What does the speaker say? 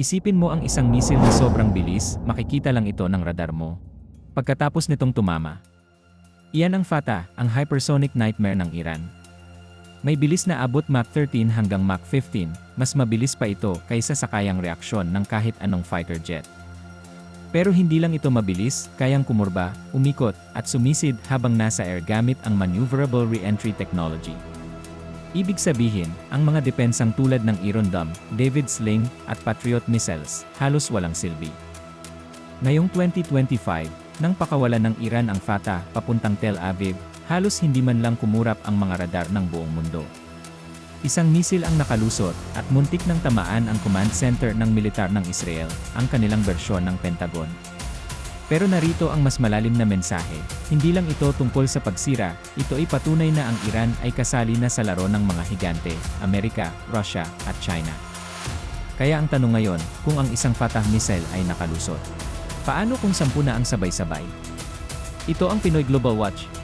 Isipin mo ang isang misil na sobrang bilis, makikita lang ito ng radar mo. Pagkatapos nitong tumama. Iyan ang FATA, ang hypersonic nightmare ng Iran. May bilis na abot Mach 13 hanggang Mach 15, mas mabilis pa ito kaysa sa kayang reaksyon ng kahit anong fighter jet. Pero hindi lang ito mabilis, kayang kumurba, umikot, at sumisid habang nasa air gamit ang maneuverable re-entry technology. Ibig sabihin, ang mga depensang tulad ng Iron Dome, David Sling, at Patriot missiles, halos walang silbi. Ngayong 2025, nang pakawalan ng Iran ang Fatah papuntang Tel Aviv, halos hindi man lang kumurap ang mga radar ng buong mundo. Isang misil ang nakalusot at muntik ng tamaan ang command center ng militar ng Israel, ang kanilang bersyon ng Pentagon. Pero narito ang mas malalim na mensahe, hindi lang ito tungkol sa pagsira, ito ay patunay na ang Iran ay kasali na sa laro ng mga higante, Amerika, Russia, at China. Kaya ang tanong ngayon, kung ang isang Fatah missile ay nakalusot. Paano kung sampu na ang sabay-sabay? Ito ang Pinoy Global Watch,